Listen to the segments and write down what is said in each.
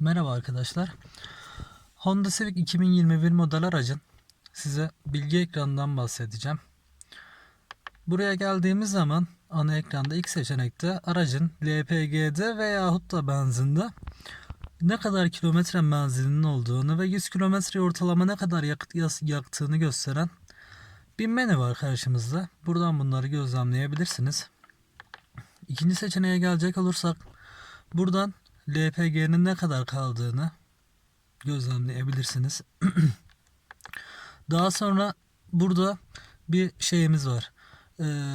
Merhaba arkadaşlar. Honda Civic 2021 model aracın size bilgi ekranından bahsedeceğim. Buraya geldiğimiz zaman ana ekranda ilk seçenekte aracın LPG'de veyahut da benzinde ne kadar kilometre menzilinin olduğunu ve 100 kilometre ortalama ne kadar yakıt yaktığını gösteren bir menü var karşımızda. Buradan bunları gözlemleyebilirsiniz. İkinci seçeneğe gelecek olursak buradan LPG'nin ne kadar kaldığını gözlemleyebilirsiniz. Daha sonra burada bir şeyimiz var. Ee,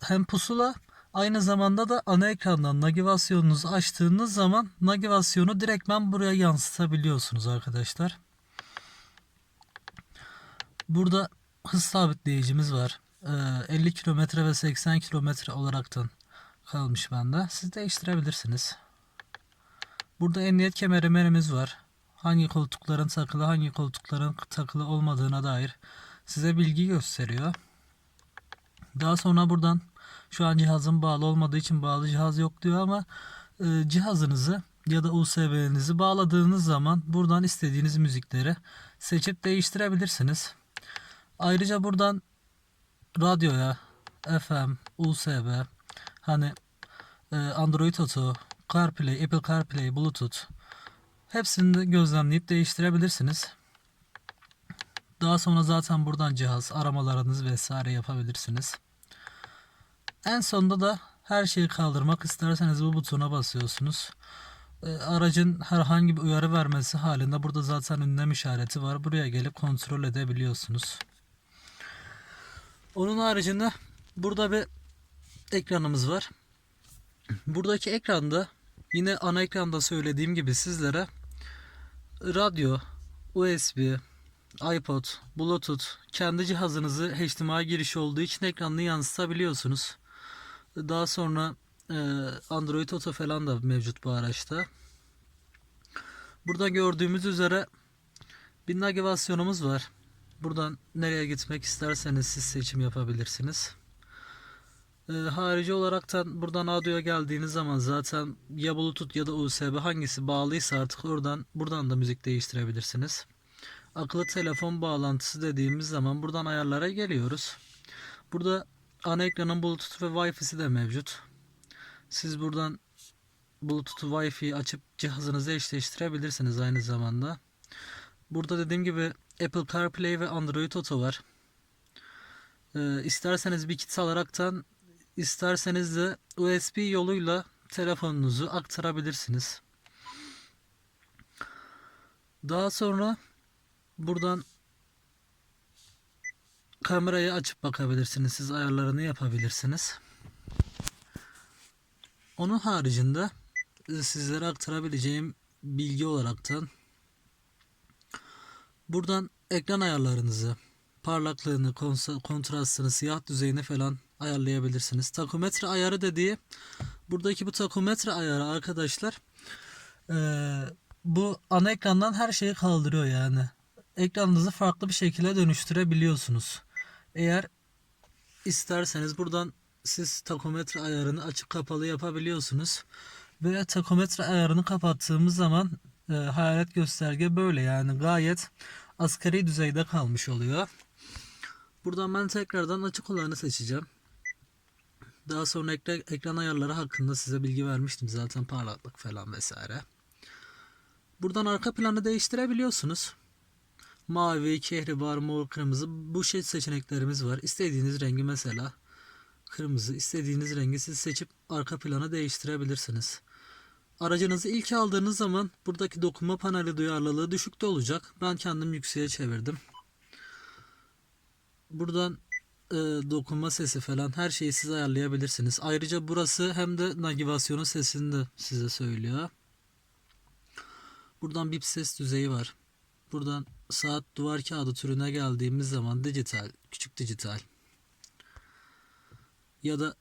hem pusula aynı zamanda da ana ekrandan navigasyonunuzu açtığınız zaman navigasyonu direktmen buraya yansıtabiliyorsunuz arkadaşlar. Burada hız sabitleyicimiz var. Ee, 50 kilometre ve 80 kilometre olaraktan kalmış bende. Siz değiştirebilirsiniz. Burada emniyet kemerimiz var. Hangi koltukların takılı, hangi koltukların takılı olmadığına dair size bilgi gösteriyor. Daha sonra buradan şu an cihazın bağlı olmadığı için bağlı cihaz yok diyor ama e, cihazınızı ya da USB'nizi bağladığınız zaman buradan istediğiniz müzikleri seçip değiştirebilirsiniz. Ayrıca buradan radyoya, FM, USB, hani e, Android Auto, CarPlay, Apple CarPlay, Bluetooth hepsini de gözlemleyip değiştirebilirsiniz. Daha sonra zaten buradan cihaz aramalarınız vesaire yapabilirsiniz. En sonunda da her şeyi kaldırmak isterseniz bu butona basıyorsunuz. E, Aracın herhangi bir uyarı vermesi halinde burada zaten ünlem işareti var. Buraya gelip kontrol edebiliyorsunuz. Onun haricinde burada bir ekranımız var. Buradaki ekranda yine ana ekranda söylediğim gibi sizlere radyo, USB, iPod, Bluetooth kendi cihazınızı HDMI girişi olduğu için ekranını yansıtabiliyorsunuz. Daha sonra e, Android Auto falan da mevcut bu araçta. Burada gördüğümüz üzere bir navigasyonumuz var. Buradan nereye gitmek isterseniz siz seçim yapabilirsiniz. Ee, harici olaraktan buradan audio'ya geldiğiniz zaman zaten ya Bluetooth ya da USB hangisi bağlıysa artık oradan buradan da müzik değiştirebilirsiniz. Akıllı telefon bağlantısı dediğimiz zaman buradan ayarlara geliyoruz. Burada ana ekranın Bluetooth ve Wi-Fi'si de mevcut. Siz buradan Bluetooth Wi-Fi açıp cihazınızı eşleştirebilirsiniz aynı zamanda. Burada dediğim gibi Apple CarPlay ve Android Auto var. Ee, isterseniz bir kit alaraktan isterseniz de USB yoluyla telefonunuzu aktarabilirsiniz. Daha sonra buradan kamerayı açıp bakabilirsiniz. Siz ayarlarını yapabilirsiniz. Onun haricinde e, sizlere aktarabileceğim bilgi olaraktan buradan ekran ayarlarınızı, parlaklığını, kontrastını, siyah düzeyini falan ayarlayabilirsiniz. Takometre ayarı dediği buradaki bu takometre ayarı arkadaşlar eee, bu ana ekrandan her şeyi kaldırıyor yani. Ekranınızı farklı bir şekilde dönüştürebiliyorsunuz. Eğer isterseniz buradan siz takometre ayarını açık kapalı yapabiliyorsunuz. Ve takometre ayarını kapattığımız zaman e, hayalet gösterge böyle yani gayet asgari düzeyde kalmış oluyor. Buradan ben tekrardan açık olanı seçeceğim. Daha sonra ekran, ekran ayarları hakkında size bilgi vermiştim zaten parlaklık falan vesaire. Buradan arka planı değiştirebiliyorsunuz. Mavi, kehribar, mor, kırmızı bu şey seçeneklerimiz var. İstediğiniz rengi mesela kırmızı, istediğiniz rengi siz seçip arka planı değiştirebilirsiniz. Aracınızı ilk aldığınız zaman buradaki dokunma paneli duyarlılığı düşükte olacak. Ben kendim yükseğe çevirdim. Buradan e, dokunma sesi falan her şeyi siz ayarlayabilirsiniz. Ayrıca burası hem de navigasyonun sesini de size söylüyor. Buradan bip ses düzeyi var. Buradan saat duvar kağıdı türüne geldiğimiz zaman dijital, küçük dijital ya da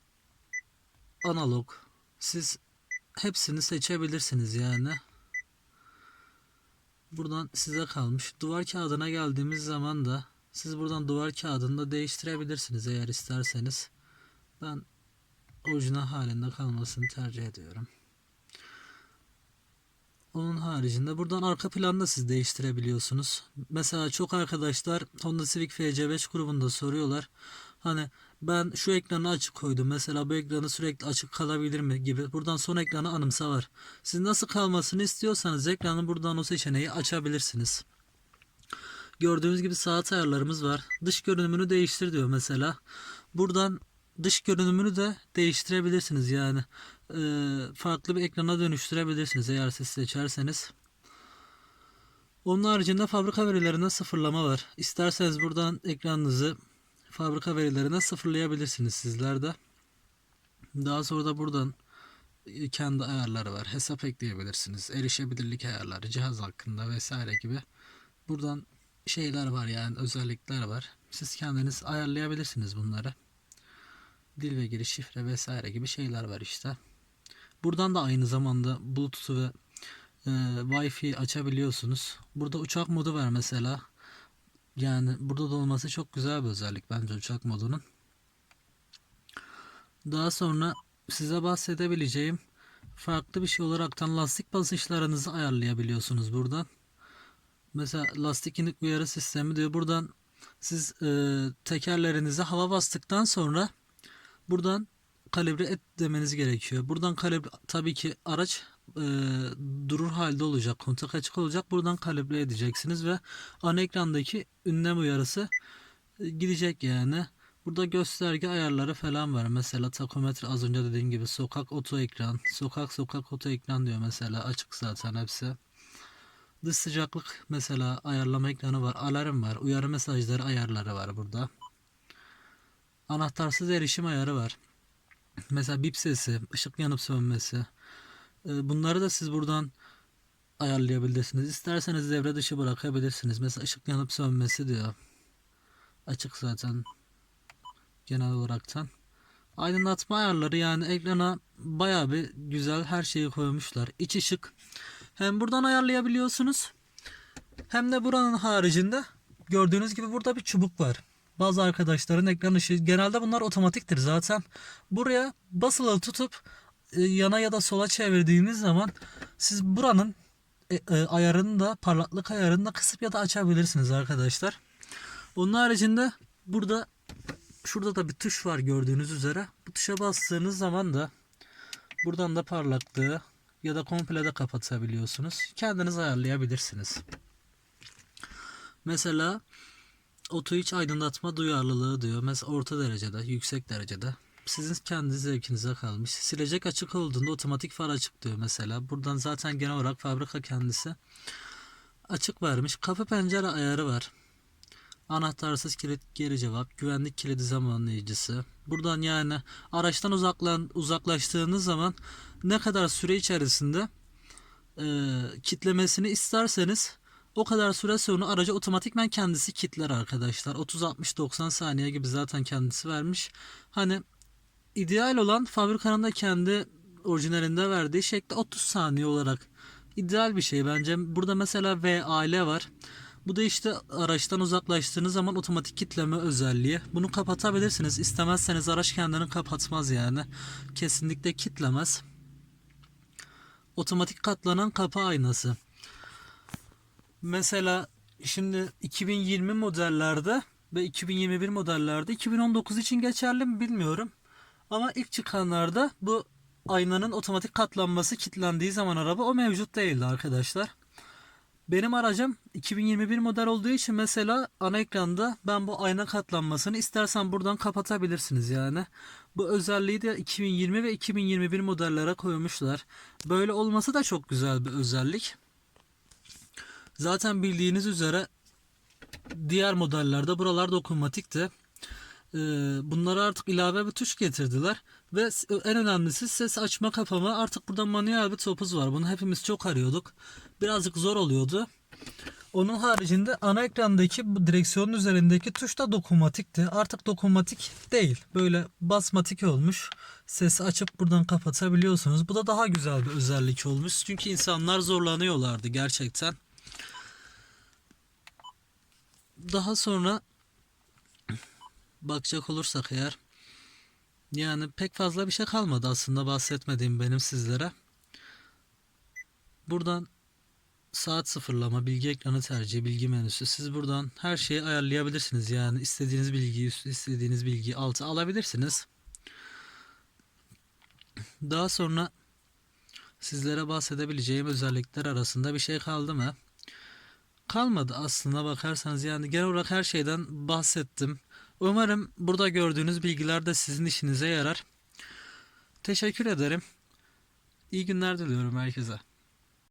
analog siz hepsini seçebilirsiniz yani. Buradan size kalmış. Duvar kağıdına geldiğimiz zaman da siz buradan duvar kağıdını da değiştirebilirsiniz eğer isterseniz. Ben orijinal halinde kalmasını tercih ediyorum. Onun haricinde buradan arka planı da siz değiştirebiliyorsunuz. Mesela çok arkadaşlar Honda Civic FC5 grubunda soruyorlar. Hani ben şu ekranı açık koydum. Mesela bu ekranı sürekli açık kalabilir mi gibi. Buradan son ekranı anımsa var. Siz nasıl kalmasını istiyorsanız ekranı buradan o seçeneği açabilirsiniz. Gördüğünüz gibi saat ayarlarımız var. Dış görünümünü değiştir diyor mesela. Buradan dış görünümünü de değiştirebilirsiniz yani. Ee, farklı bir ekrana dönüştürebilirsiniz eğer siz seçerseniz. Onun haricinde fabrika verilerine sıfırlama var. İsterseniz buradan ekranınızı fabrika verilerine sıfırlayabilirsiniz sizler de. Daha sonra da buradan e, kendi ayarları var. Hesap ekleyebilirsiniz. Erişebilirlik ayarları, cihaz hakkında vesaire gibi. Buradan şeyler var yani özellikler var. Siz kendiniz ayarlayabilirsiniz bunları. Dil ve giriş şifre vesaire gibi şeyler var işte. Buradan da aynı zamanda Bluetooth ve e, Wi-Fi açabiliyorsunuz. Burada uçak modu var mesela. Yani burada da olması çok güzel bir özellik bence uçak modunun. Daha sonra size bahsedebileceğim farklı bir şey olaraktan lastik basınçlarınızı ayarlayabiliyorsunuz buradan. Mesela lastik inik uyarı sistemi diyor. Buradan siz e, tekerlerinize hava bastıktan sonra buradan kalibre et demeniz gerekiyor. Buradan kalibre tabii ki araç e, durur halde olacak. Kontak açık olacak. Buradan kalibre edeceksiniz ve ana ekrandaki ünlem uyarısı e, gidecek yani. Burada gösterge ayarları falan var. Mesela takometre az önce dediğim gibi sokak oto ekran, sokak sokak oto ekran diyor mesela açık zaten hepsi. Dış sıcaklık mesela ayarlama ekranı var. Alarm var. Uyarı mesajları ayarları var burada. Anahtarsız erişim ayarı var. Mesela bip sesi, ışık yanıp sönmesi. Ee, Bunları da siz buradan ayarlayabilirsiniz. İsterseniz devre dışı bırakabilirsiniz. Mesela ışık yanıp sönmesi diyor. Açık zaten genel olaraktan. Aydınlatma ayarları yani ekrana baya bir güzel her şeyi koymuşlar. İç ışık hem buradan ayarlayabiliyorsunuz hem de buranın haricinde gördüğünüz gibi burada bir çubuk var. Bazı arkadaşların ekran ışığı genelde bunlar otomatiktir zaten. Buraya basılı tutup e, yana ya da sola çevirdiğiniz zaman siz buranın e, e, ayarını da parlaklık ayarını da kısıp ya da açabilirsiniz arkadaşlar. Onun haricinde burada şurada da bir tuş var gördüğünüz üzere. Bu tuşa bastığınız zaman da buradan da parlaklığı ya da komple de kapatabiliyorsunuz. Kendiniz ayarlayabilirsiniz. Mesela oto iç aydınlatma duyarlılığı diyor. Mesela orta derecede, yüksek derecede. Sizin kendi zevkinize kalmış. Silecek açık olduğunda otomatik far açık diyor mesela. Buradan zaten genel olarak fabrika kendisi açık vermiş. Kapı pencere ayarı var. Anahtarsız kilit geri cevap, güvenlik kilidi zamanlayıcısı. Buradan yani araçtan uzaklan, uzaklaştığınız zaman ne kadar süre içerisinde e, kitlemesini isterseniz o kadar süre sonra aracı otomatikmen kendisi kitler arkadaşlar. 30 60 90 saniye gibi zaten kendisi vermiş. Hani ideal olan fabrikanın da kendi orijinalinde verdiği şekli 30 saniye olarak ideal bir şey bence. Burada mesela VAL var. Bu da işte araçtan uzaklaştığınız zaman otomatik kitleme özelliği. Bunu kapatabilirsiniz. İstemezseniz araç kendini kapatmaz yani. Kesinlikle kitlemez. Otomatik katlanan kapı aynası. Mesela şimdi 2020 modellerde ve 2021 modellerde 2019 için geçerli mi bilmiyorum. Ama ilk çıkanlarda bu aynanın otomatik katlanması kilitlendiği zaman araba o mevcut değildi arkadaşlar. Benim aracım 2021 model olduğu için mesela ana ekranda ben bu ayna katlanmasını istersen buradan kapatabilirsiniz yani. Bu özelliği de 2020 ve 2021 modellere koymuşlar. Böyle olması da çok güzel bir özellik. Zaten bildiğiniz üzere diğer modellerde buralar dokunmatikti. Ee, bunlara artık ilave bir tuş getirdiler ve en önemlisi ses açma kapama artık burada manuel bir topuz var. Bunu hepimiz çok arıyorduk. Birazcık zor oluyordu. Onun haricinde ana ekrandaki bu direksiyonun üzerindeki tuş da dokunmatikti. Artık dokunmatik değil. Böyle basmatik olmuş. Sesi açıp buradan kapatabiliyorsunuz. Bu da daha güzel bir özellik olmuş. Çünkü insanlar zorlanıyorlardı gerçekten. Daha sonra bakacak olursak eğer yani pek fazla bir şey kalmadı aslında bahsetmediğim benim sizlere. Buradan saat sıfırlama, bilgi ekranı tercihi, bilgi menüsü. Siz buradan her şeyi ayarlayabilirsiniz. Yani istediğiniz bilgiyi, üst- istediğiniz bilgiyi alta alabilirsiniz. Daha sonra sizlere bahsedebileceğim özellikler arasında bir şey kaldı mı? Kalmadı aslına bakarsanız yani genel olarak her şeyden bahsettim. Umarım burada gördüğünüz bilgiler de sizin işinize yarar. Teşekkür ederim. İyi günler diliyorum herkese.